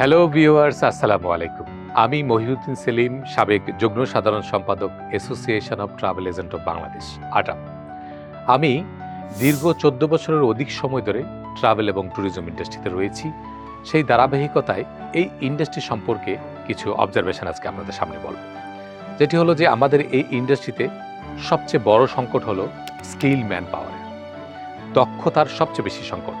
Hello viewers আসসালামু আলাইকুম। আমি মহিউদ্দিন সেলিম, সাবেক যুগ্ম সাধারণ সম্পাদক association of travel agent of Bangladesh আটাম আমি দীর্ঘ চোদ্দ বছরের অধিক সময় ধরে ট্রাভেল এবং ট্যুরিজম ইন্ডাস্ট্রিতে রয়েছি। সেই ধারাবাহিকতায় এই ইন্ডাস্ট্রি সম্পর্কে কিছু অবজারভেশন আজকে আপনাদের সামনে বলব। যেটি হলো যে আমাদের এই ইন্ডাস্ট্রিতে সবচেয়ে বড় সংকট হলো স্কিল ম্যান পাওয়ারের দক্ষতার সবচেয়ে বেশি সংকট।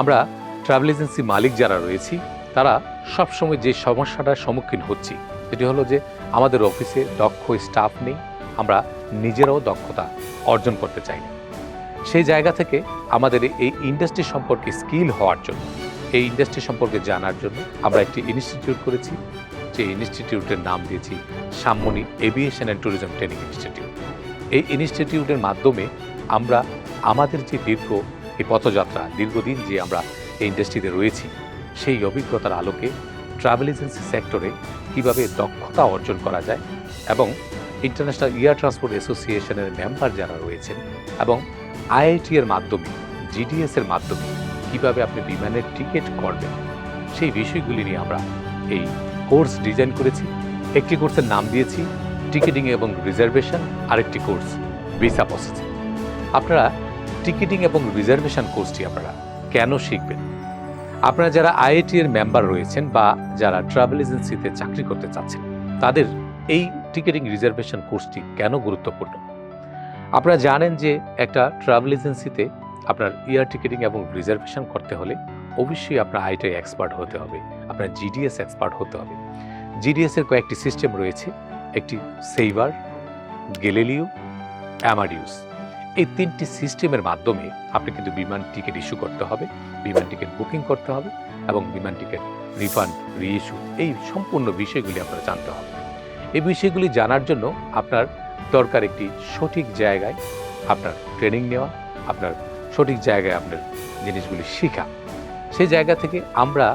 আমরা ট্রাভেল এজেন্সি মালিক যারা রয়েছি তারা সবসময় যে সমস্যাটার সম্মুখীন হচ্ছি, সেটি হলো যে আমাদের অফিসে দক্ষ স্টাফ নেই, আমরা নিজেরাও দক্ষতা অর্জন করতে চাই না। সেই জায়গা থেকে আমাদের এই ইন্ডাস্ট্রি সম্পর্কে স্কিল হওয়ার জন্য, এই ইন্ডাস্ট্রি সম্পর্কে জানার জন্য আমরা একটি ইনস্টিটিউট করেছি। যে ইনস্টিটিউটের নাম দিয়েছি সামমনি aviation and tourism training institute. এই ইনস্টিটিউটের মাধ্যমে আমরা আমাদের যে দীর্ঘ এই পথযাত্রা, দীর্ঘদিন যে আমরা এই ইন্ডাস্ট্রিতে রয়েছি সেই অভিজ্ঞতার আলোকে ট্রাভেল এজেন্সি সেক্টরে কীভাবে দক্ষতা অর্জন করা যায় এবং ইন্টারন্যাশনাল এয়ার ট্রান্সপোর্ট অ্যাসোসিয়েশনের মেম্বার যারা রয়েছেন এবং আইআইটি এর মাধ্যমে জিডিএস এর মাধ্যমে কীভাবে আপনি বিমানের টিকিট করবেন, সেই বিষয়গুলি নিয়ে আমরা এই কোর্স ডিজাইন করেছি। একটি কোর্সের নাম দিয়েছি টিকিটিং এবং রিজার্ভেশন আরেকটি কোর্স ভিসা প্রসেসিং আপনারা টিকিটিং এবং রিজার্ভেশন কোর্সটি আপনারা কেন শিখবেন? আপনারা যারা আইআইটি এর মেম্বার রয়েছেন বা যারা ট্রাভেল এজেন্সিতে চাকরি করতে চাচ্ছেন, তাদের এই টিকিটিং রিজার্ভেশন কোর্সটি কেন গুরুত্বপূর্ণ? আপনারা জানেন যে একটা ট্রাভেল এজেন্সিতে আপনার এয়ার টিকিটিং এবং রিজার্ভেশন করতে হলে অবশ্যই আপনার আইটি এক্সপার্ট হতে হবে, আপনার জিডিএস এক্সপার্ট হতে হবে। জিডিএস এর কয়েকটি সিস্টেম রয়েছে, একটি সেইভার গেলেলিও অ্যামাডিউস এই তিনটি সিস্টেমের মাধ্যমে আপনি কিন্তু বিমান টিকিট ইস্যু করতে হবে, বিমান টিকিট বুকিং করতে হবে এবং বিমান টিকিট রিফান্ড, রিইস্যু এই সম্পূর্ণ বিষয়গুলি আপনার জানতে হবে। এই বিষয়গুলি জানার জন্য আপনার দরকার একটি সঠিক জায়গায় আপনার ট্রেনিং নেওয়া, আপনার সঠিক জায়গায় আপনার জিনিসগুলি শেখা। সেই জায়গা থেকে আমরা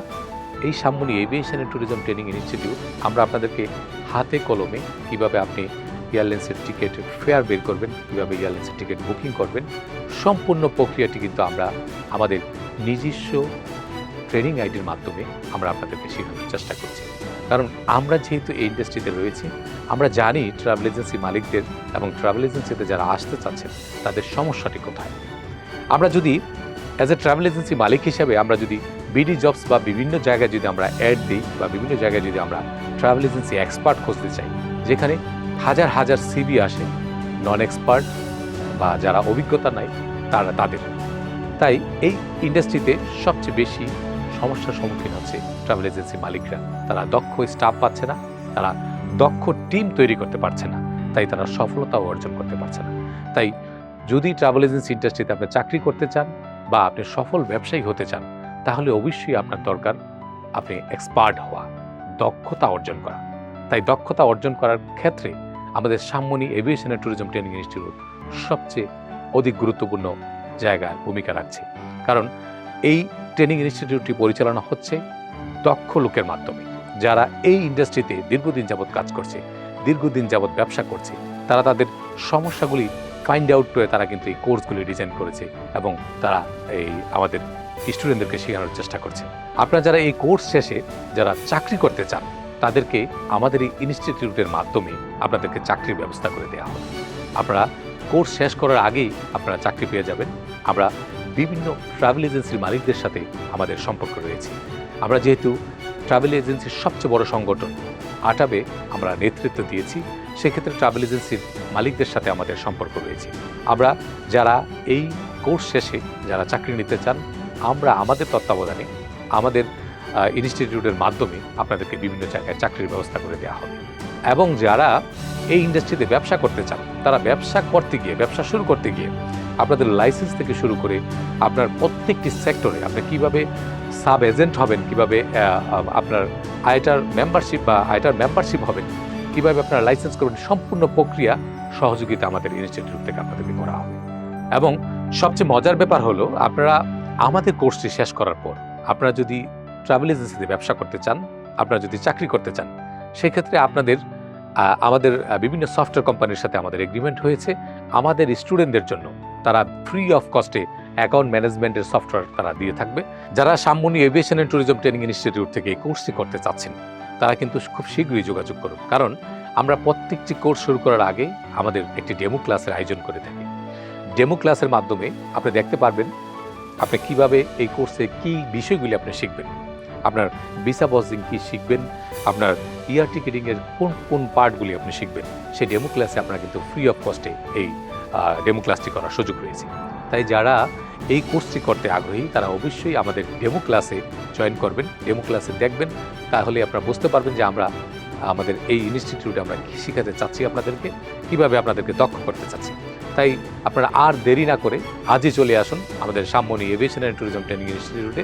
এই সামনে aviation and tourism training institute আমরা আপনাদেরকে হাতে কলমে কীভাবে আপনি এয়ারলাইন্সের টিকিট ফেয়ার বের করবেন, কীভাবে এয়ারলাইন্সের টিকিট বুকিং করবেন, সম্পূর্ণ প্রক্রিয়াটি কিন্তু আমরা আমাদের নিজস্ব ট্রেনিং আইডির মাধ্যমে আমরা আপনাদেরকে শেখানোর চেষ্টা করছি। কারণ আমরা যেহেতু এই ইন্ডাস্ট্রিতে রয়েছি, আমরা জানি ট্রাভেল এজেন্সি মালিকদের এবং ট্রাভেল এজেন্সিতে যারা আসতে চাচ্ছেন, তাদের সমস্যাটি কোথায়। আমরা যদি অ্যাজ এ ট্রাভেল এজেন্সি মালিক হিসাবে আমরা যদি বিডি জবস বা বিভিন্ন জায়গায় যদি আমরা অ্যাড দিই বা বিভিন্ন জায়গায় যদি আমরা ট্রাভেল এজেন্সি এক্সপার্ট খুঁজতে চাই, যেখানে হাজার হাজার সিবি আসে। নন এক্সপার্ট বা যারা অভিজ্ঞতা নাই, তারা তাদের। তাই এই ইন্ডাস্ট্রিতে সবচেয়ে বেশি সমস্যার সম্মুখীন হচ্ছে ট্রাভেল এজেন্সি মালিকরা। তারা দক্ষ স্টাফ পাচ্ছে না, তারা দক্ষ টিম তৈরি করতে পারছে না, তাই তারা সফলতাও অর্জন করতে পারছে না। তাই যদি ট্রাভেল এজেন্সি ইন্ডাস্ট্রিতে আপনি চাকরি করতে চান বা আপনি সফল ব্যবসায়ী হতে চান, তাহলে অবশ্যই আপনার দরকার আপনি এক্সপার্ট হওয়া, দক্ষতা অর্জন করা। তাই দক্ষতা অর্জন করার ক্ষেত্রে আমাদের সামনি এভিয়েশন ট্যুরিজম ট্রেনিং ইনস্টিটিউট সবচেয়ে অধিক গুরুত্বপূর্ণ জায়গায় ভূমিকা রাখছে। কারণ এই ট্রেনিং ইনস্টিটিউটটি পরিচালনা হচ্ছে দক্ষ লোকের মাধ্যমে। যারা এই ইন্ডাস্ট্রিতে দীর্ঘদিন যাবৎ কাজ করছে, দীর্ঘদিন যাবৎ ব্যবসা করছে, তারা তাদের সমস্যাগুলি ফাইন্ড আউট করে তারা কিন্তু এই কোর্সগুলি ডিজাইন করেছে এবং তারা এই আমাদের স্টুডেন্টদেরকে শেখানোর চেষ্টা করছে। আপনারা যারা এই কোর্স শেষে যারা চাকরি করতে চান তাদেরকে আমাদের এই ইনস্টিটিউটের মাধ্যমে আপনাদেরকে চাকরির ব্যবস্থা করে দেওয়া হবে। আপনারা কোর্স শেষ করার আগেই আপনারা চাকরি পেয়ে যাবেন। আমরা বিভিন্ন ট্রাভেল এজেন্সির মালিকদের সাথে আমাদের সম্পর্ক রয়েছে। আমরা যেহেতু ট্রাভেল এজেন্সির সবচেয়ে বড় সংগঠন, আটাবে আমরা নেতৃত্ব দিয়েছি, সেক্ষেত্রে ট্রাভেল এজেন্সির মালিকদের সাথে আমাদের সম্পর্ক রয়েছে। আমরা যারা এই কোর্স শেষে যারা চাকরি নিতে চান, আমরা আমাদের তত্ত্বাবধানে আমাদের ইনস্টিটিউটের মাধ্যমে আপনাদেরকে বিভিন্ন জায়গায় চাকরির ব্যবস্থা করে দেওয়া হবে। এবং যারা এই ইন্ডাস্ট্রিতে ব্যবসা করতে চান, তারা ব্যবসা করতে গিয়ে, ব্যবসা শুরু করতে গিয়ে আপনাদের লাইসেন্স থেকে শুরু করে আপনার প্রত্যেকটি সেক্টরে আপনি কীভাবে সাব এজেন্ট হবেন, কীভাবে আপনার আইটার মেম্বারশিপ বা আইটার মেম্বারশিপ হবেন, কীভাবে আপনার লাইসেন্স করবেন, সম্পূর্ণ প্রক্রিয়া সহযোগিতা আমাদের ইনস্টিটিউট থেকে আপনাদেরকে করা হবে। এবং সবচেয়ে মজার ব্যাপার হলো, আপনারা আমাদের কোর্সটি শেষ করার পর আপনারা যদি ট্রাভেল এজেন্সিতে ব্যবসা করতে চান, আপনারা যদি চাকরি করতে চান, সেক্ষেত্রে আপনাদের আমাদের বিভিন্ন সফটওয়্যার কোম্পানির সাথে আমাদের এগ্রিমেন্ট হয়েছে। আমাদের স্টুডেন্টদের জন্য তারা ফ্রি অফ কস্টে অ্যাকাউন্ট ম্যানেজমেন্টের সফটওয়্যার তারা দিয়ে থাকবে। যারা সামনি aviation and tourism training institute থেকে এই কোর্সটি করতে চাচ্ছেন, তারা কিন্তু খুব শীঘ্রই যোগাযোগ করুন। কারণ আমরা প্রত্যেকটি কোর্স শুরু করার আগে আমাদের একটি ডেমো ক্লাসের আয়োজন করে থাকি। ডেমো ক্লাসের মাধ্যমে আপনি দেখতে পারবেন আপনি কীভাবে এই কোর্সে কি বিষয়গুলি আপনি শিখবেন। আপনার ভিসা বসিং কি শিখবেন? আপনার ইয়ার টিকেটিংয়ের কোন কোন পার্টগুলি আপনি শিখবেন? সেই ডেমো ক্লাসে আপনার কিন্তু ফ্রি অফ কস্টে এই ডেমো ক্লাসটি করার সুযোগ রয়েছে। তাই যারা এই কোর্সটি করতে আগ্রহী, তারা অবশ্যই আমাদের ডেমো ক্লাসে জয়েন করবেন ডেমো ক্লাসে দেখবেন। তাহলে আপনারা বুঝতে পারবেন যে আমরা, আমাদের এই ইনস্টিটিউটে আমরা কী শেখাতে চাচ্ছি আপনাদেরকে, কীভাবে আপনাদেরকে দক্ষ করতে চাচ্ছি। তাই আপনারা আর দেরি না করে আজই চলে আসুন আমাদের সামনি এভিয়েশন অ্যান্ড ট্যুরিজম ট্রেনিং ইনস্টিটিউটে